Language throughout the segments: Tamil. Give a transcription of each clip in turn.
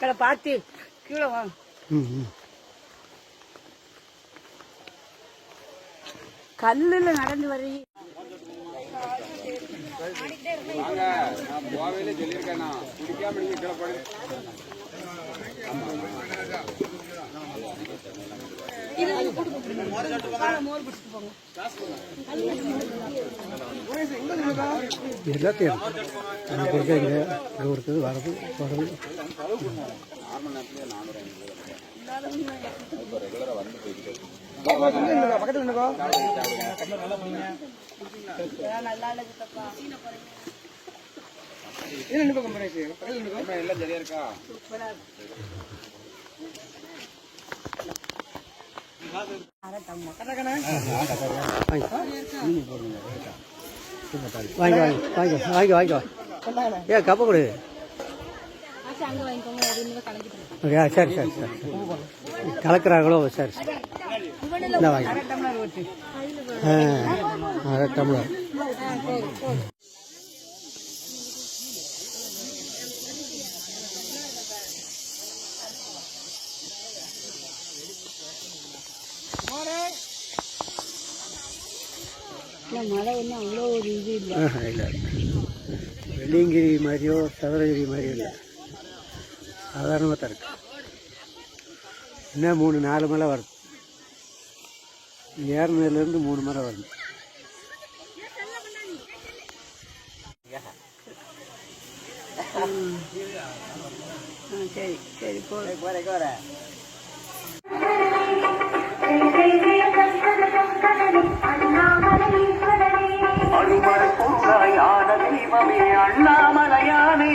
கீழே பார்த்து கீழே வாங்க கல்லுல நடந்து வரி சொல்லியிருக்கேன் நான் குடிக்காம நீங்க கீழே போடு எல்லாத்தையும் நான் கொடுக்குறீங்க இங்கே கொடுத்தது வரது வரது எல்லாம் சரியா இருக்கா. வாங்கி வாங்கி வாங்கி வாங்கி வாங்கி ஏ கப்ப கொடு ஓகே சரி சரி சரி சரி சரி சரி இந்த வாங்கி ஆ அரை டம்ளர் மழை என்ன அவ்வளோ ஒரு இது இல்லை. ஆஹா, இல்லை வெள்ளியங்கிரி மாதிரியோ சதுரகிரி மாதிரியோ இல்லை. சாதாரணமாக தான் இருக்கு. இன்னும் மூணு நாலு மலை வருது. ஏறினதுலேருந்து மூணு மலை வருது. ஆ சரி சரி போ. அருமறை தெய்வமே அண்ணாமலையானே.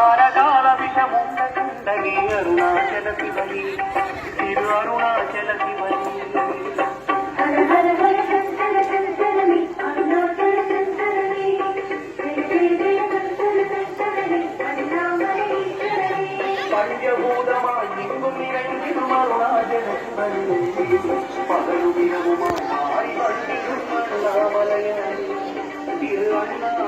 ஆரகால விஷமுண்ட கண்டனே அருணாச்சல சிவனே. திரு அருணாச்சல சிவனே. பஞ்சபூதமாய் எங்கும் நிறைந்திடும் அருணாச்சல சிவனே. பகலுமிரவுமாய் மாறி வழியும் அண்ணாமலையானே திரு அண்ணாமலையானே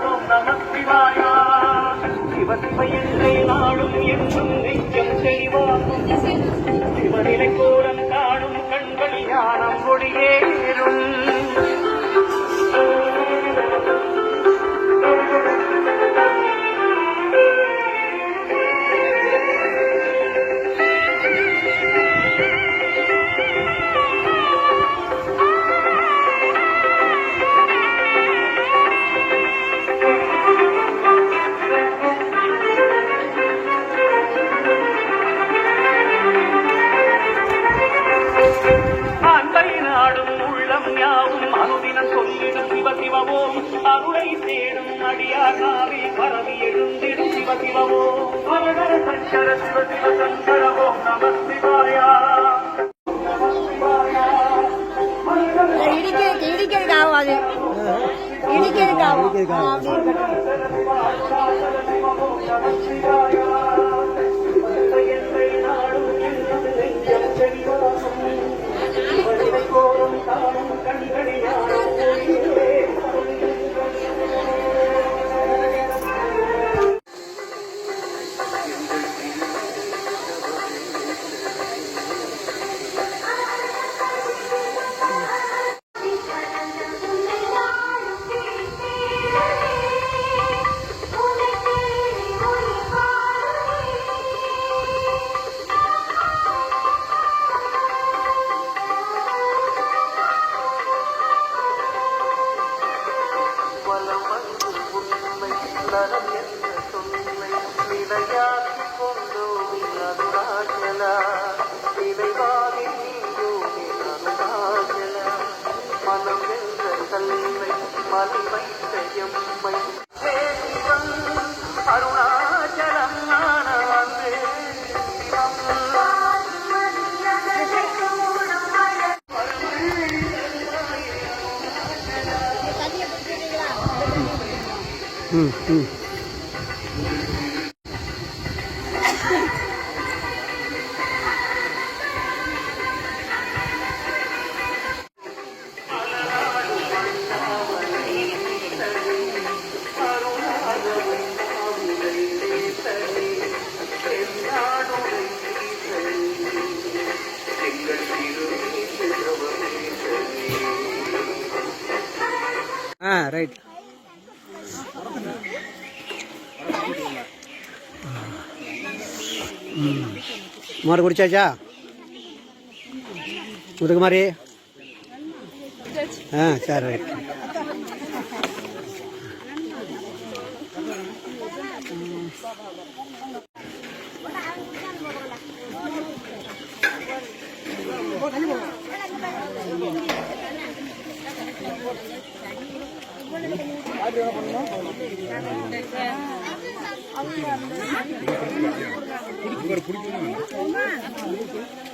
அடியார் நாவில் பரவி எழுந்திடும் சிவ சிவமோ ஹரஹர சங்கர சிவ சிவ சங்கர ஓம் நம சிவாயா இடிக்கிறதுக்கு இடிக்கிறதுக்கு ஆகாது இடிக்கிறதுக்கு ஆகும் ஆ, அப்படி മലരം എന്ന് സുന്നി വിളയാക്കി കൊണ്ടുപോയി അതുരാജല വിളവാകി നീയോകി അതുരാജല മനം എന്ന തന്മൈ മലിമൈ തയമ്മൈ അരുണാചലം ம் ம் ஆ ரைட் மோர் குடிச்சாச்சா? முதுகுமாரி ஆ சரி ரைட். 우리 누가를 부리기만 하는